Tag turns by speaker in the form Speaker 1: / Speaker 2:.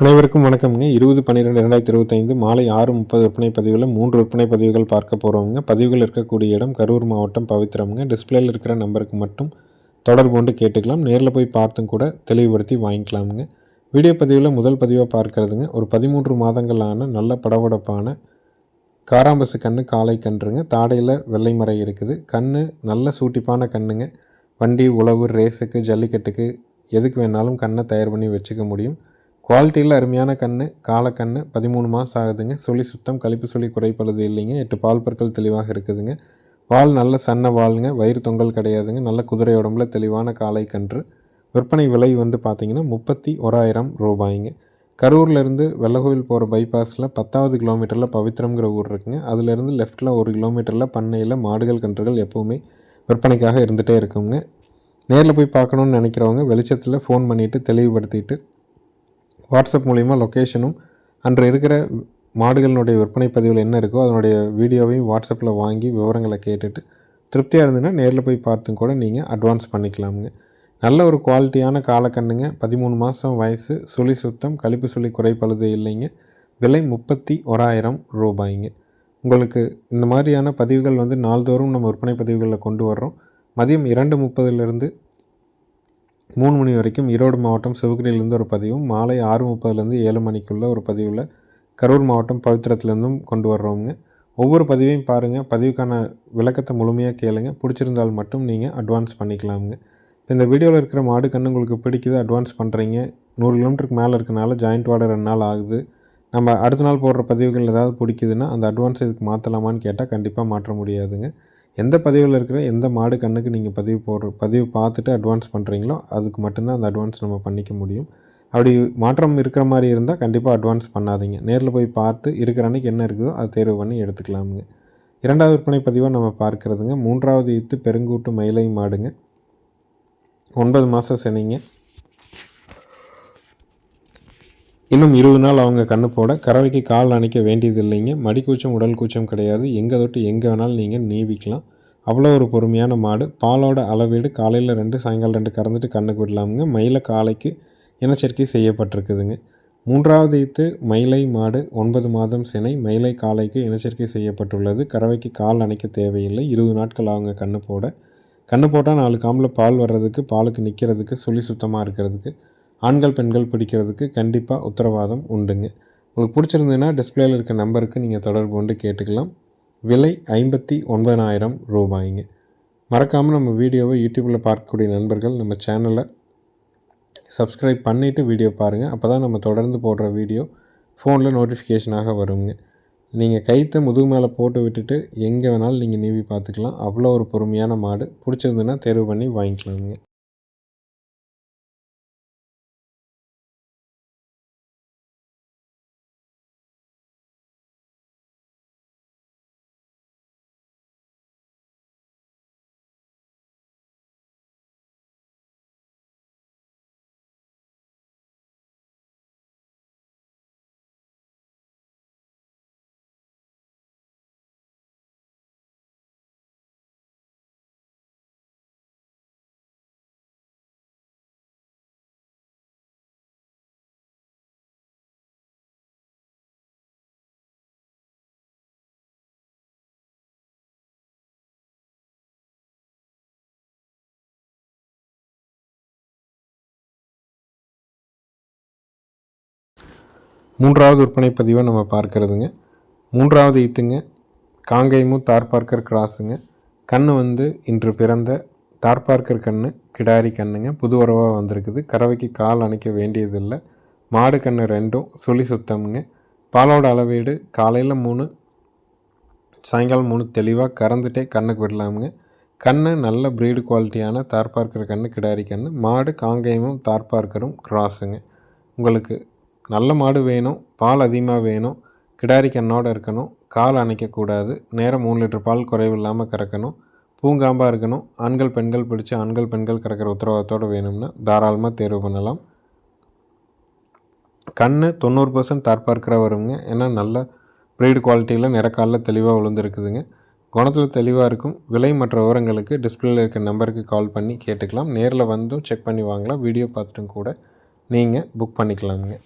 Speaker 1: அனைவருக்கும் வணக்கம்ங்க. இருபது பன்னிரெண்டு ரெண்டாயிரத்தி இருபத்தைந்து மாலை ஆறு முப்பது விற்பனை பதிவில் மூன்று விற்பனை பதிவுகள் பார்க்க போகிறோங்க பதிவுகள் இருக்கக்கூடிய இடம் கரூர் மாவட்டம் பவித்திரம்ங்க டிஸ்பிளேயில் இருக்கிற நம்பருக்கு மட்டும் தொடர்பு கொண்டு கேட்டுக்கலாம். நேரில் போய் பார்த்தும் கூட தெளிவுபடுத்தி வாங்கிக்கலாமுங்க. வீடியோ பதிவில் முதல் பதிவாக பார்க்கறதுங்க. ஒரு பதிமூன்று மாதங்களான நல்ல படபடப்பான காராம்பசு கன்று காளை கன்றுங்க. தாடையில் வெள்ளை மறை இருக்குது. கன்று நல்ல சூட்டிப்பான கண்ணுங்க. வண்டி உழவு ரேஸுக்கு ஜல்லிக்கட்டுக்கு எதுக்கு வேணாலும் கண்ணை தயார் பண்ணி வச்சுக்க முடியும். குவாலிட்டியில் அருமையான கன்று காலக்கன்று பதிமூணு மாதம் ஆகுதுங்க. சொல்லி சுத்தம் கழிப்பு சொல்லி குறைப்படுது இல்லைங்க. எட்டு பால் பற்கள் தெளிவாக இருக்குதுங்க. வால் நல்ல சன்ன வாளுங்க வயிறு தொங்கல் கிடையாதுங்க. நல்ல குதிரை உடம்புல தெளிவான காளை கன்று. விற்பனை விலை வந்து பார்த்திங்கன்னா முப்பத்தி ஓராயிரம் ரூபாய்ங்க கரூர்லேருந்து வெள்ளகோவில் போகிற பைபாஸில் பத்தாவது கிலோமீட்டரில் பவித்திரம்ங்கிற ஊர் இருக்குங்க. அதுலேருந்து லெஃப்ட்டில் ஒரு கிலோமீட்டரில் பண்ணையில் மாடுகள் கன்றுகள் எப்போவுமே விற்பனைக்காக இருந்துகிட்டே இருக்குங்க. நேரில் போய் பார்க்கணுன்னு நினைக்கிறவங்க வெளிச்சத்தில் ஃபோன் பண்ணிவிட்டு தெளிவுபடுத்திட்டு வாட்ஸ்அப் மூலிமா லொக்கேஷனும் அன்று இருக்கிற மாடுகளினுடைய விற்பனை பதிவில் என்ன இருக்கோ அதனுடைய வீடியோவையும் வாட்ஸ்அப்பில் வாங்கி விவரங்களை கேட்டுட்டு திருப்தியாக இருந்ததுன்னா நேரில் போய் பார்த்தும் கூட நீங்கள் அட்வான்ஸ் பண்ணிக்கலாமுங்க. நல்ல ஒரு குவாலிட்டியான காலக்கண்ணுங்க. பதிமூணு மாதம் வயசு சுழி சுத்தம் கழிப்பு சுழி குறைப்பழுது இல்லைங்க. விலை முப்பத்தி ஓராயிரம் ரூபாய்ங்க. உங்களுக்கு இந்த மாதிரியான பதிவுகள் வந்து நாள்தோறும் நம்ம விற்பனை பதிவுகளில் கொண்டு வர்றோம். மதியம் இரண்டு முப்பதுலேருந்து மூணு மணி வரைக்கும் ஈரோடு மாவட்டம் சிவகிரியிலேருந்து ஒரு பதிவும் மாலை ஆறு முப்பதுலேருந்து ஏழு மணிக்குள்ளே ஒரு பதிவில் கரூர் மாவட்டம் பவித்திரத்துலேருந்தும் கொண்டு வர்றோங்க ஒவ்வொரு பதிவையும் பாருங்கள் பதிவுக்கான விளக்கத்தை முழுமையாக கேளுங்க. பிடிச்சிருந்தால் மட்டும் நீங்கள் அட்வான்ஸ் பண்ணிக்கலாமுங்க. இப்போ இந்த வீடியோவில் இருக்கிற மாடு கன்று உங்களுக்கு பிடிக்குது அட்வான்ஸ் பண்ணுறீங்க நூறு கிலோமீட்டருக்கு மேலே இருக்கனால ஜாயிண்ட் வாடகை ரெண்டு நாள் ஆகுது. நம்ம அடுத்த நாள் போடுற பதிவுகள் ஏதாவது பிடிக்குதுன்னா அந்த அட்வான்ஸ் இதுக்கு மாற்றலாமான்னு கேட்டால் கண்டிப்பாக மாற்ற முடியாதுங்க. எந்த பதிவில் இருக்கிற எந்த மாடு கண்ணுக்கு நீங்கள் பதிவு போடுற பதிவு பார்த்துட்டு அட்வான்ஸ் பண்ணுறீங்களோ அதுக்கு மட்டும்தான் அந்த அட்வான்ஸ் நம்ம பண்ணிக்க முடியும். அப்படி மாற்றம் இருக்கிற மாதிரி இருந்தால் கண்டிப்பாக அட்வான்ஸ் பண்ணாதீங்க. நேரில் போய் பார்த்து இருக்கிற அன்றைக்கி என்ன இருக்குதோ அதை தேர்வு பண்ணி எடுத்துக்கலாமுங்க. இரண்டாவது விற்பனை பதிவாக நம்ம பார்க்குறதுங்க. மூன்றாவது ஈத்து பெருங்கூட்டு மயிலை மாடுங்க. ஒன்பது மாதம் சென்னைங்க இன்னும் இருபது நாள் அவங்க கண்ணு போட கறவைக்கு கால் அணைக்க வேண்டியது இல்லைங்க மடி கூச்சம் உடல் கூச்சம் கிடையாது. எங்கே தொட்டு எங்கே வேணாலும் நீங்கள் நீவிக்கலாம். அவ்வளோ ஒரு பொறுமையான மாடு. பாலோட அளவீடு காலையில் ரெண்டு சாயங்காலம் ரெண்டு கறந்துட்டு கண்ணுக்கு விடலாமுங்க. மயில காலைக்கு இனச்சேர்க்கை செய்யப்பட்டிருக்குதுங்க. மூன்றாவது ஈத்து மயிலை மாடு ஒன்பது மாதம் சினை. மயிலை காலைக்கு இனச்சேர்க்கை செய்யப்பட்டுள்ளது. கறவைக்கு கால் அணைக்க தேவையில்லை. இருபது நாட்கள் அவங்க கண்ணு போட. கண்ணு போட்டால் நாலு காமில் பால் வர்றதுக்கு பாலுக்கு நிற்கிறதுக்கு சுழி சுத்தமாக இருக்கிறதுக்கு ஆண்கள் பெண்கள் பிடிக்கிறதுக்கு கண்டிப்பாக உத்தரவாதம் உண்டுங்க. உங்களுக்கு பிடிச்சிருந்ததுன்னா டிஸ்பிளேயில் இருக்க நம்பருக்கு நீங்கள் தொடர்பு கொண்டு கேட்டுக்கலாம். விலை ஐம்பத்தி ஒன்பதாயிரம் ரூபாய்ங்க. மறக்காமல் நம்ம வீடியோவை யூடியூப்பில் பார்க்கக்கூடிய நண்பர்கள் நம்ம சேனலை சப்ஸ்கிரைப் பண்ணிவிட்டு வீடியோ பாருங்கள் அப்போ தான் நம்ம தொடர்ந்து போடுற வீடியோ ஃபோனில் நோட்டிஃபிகேஷனாக வருங்க. நீங்கள் கைத்தை முதுகு மேலே போட்டு விட்டுட்டு எங்கே வேணாலும் நீங்கள் நீவி பார்த்துக்கலாம். அவ்வளோ ஒரு பொறுமையான மாடு. பிடிச்சிருந்துன்னா தேர்வு பண்ணி வாங்கிக்கலாங்க. மூன்றாவது விற்பனை பதிவை நம்ம பார்க்கறதுங்க. மூன்றாவது ஈத்துங்க. காங்கேயமும் தார்பார்க்கர் கிராஸுங்க. கண் வந்து இன்று பிறந்த தார்பார்க்கர் கண் கிடாரி கண்ணுங்க. புது உறவாக வந்திருக்குது. கறவைக்கு கால் அணைக்க வேண்டியதில்லை. மாடு கண் ரெண்டும் சுழி சுத்தமுங்க. பாலோட அளவீடு காலையில் மூணு சாயங்காலம் மூணு தெளிவாக கறந்துட்டே கண்ணுக்கு விடலாமுங்க. கண்ணு நல்ல ப்ரீடு குவாலிட்டியான தார்பார்க்கர் கண்ணு கிடாரி கண்ணு. மாடு காங்கேயமும் தார்பார்க்கரும் கிராஸுங்க. உங்களுக்கு நல்ல மாடு வேணும் பால் அதிகமாக வேணும் கிடாரி கண்ணோடு இருக்கணும் கால் அணைக்கக்கூடாது நேரம் மூணு லிட்டர் பால் குறைவில்லாமல் கறக்கணும் பூங்காம்பாக இருக்கணும் ஆண்கள் பெண்கள் பிடிச்சி ஆண்கள் பெண்கள் கறக்கிற உத்தரவாதத்தோடு வேணும்னா தாராளமாக தேர்வு பண்ணலாம். கண் தொண்ணூறு பர்சன்ட் தார்பார்க்கிற வருங்க ஏன்னா நல்ல ப்ரீடு குவாலிட்டியில் நிறக்காலில் தெளிவாக விழுந்துருக்குதுங்க குணத்தில் தெளிவாக இருக்கும். விலை மற்ற விவரங்களுக்கு டிஸ்பிளேல இருக்க நம்பருக்கு கால் பண்ணி கேட்டுக்கலாம். நேரில் வந்தும் செக் பண்ணி வாங்கலாம். வீடியோ பார்த்துட்டும் கூட நீங்கள் புக் பண்ணிக்கலாமுங்க.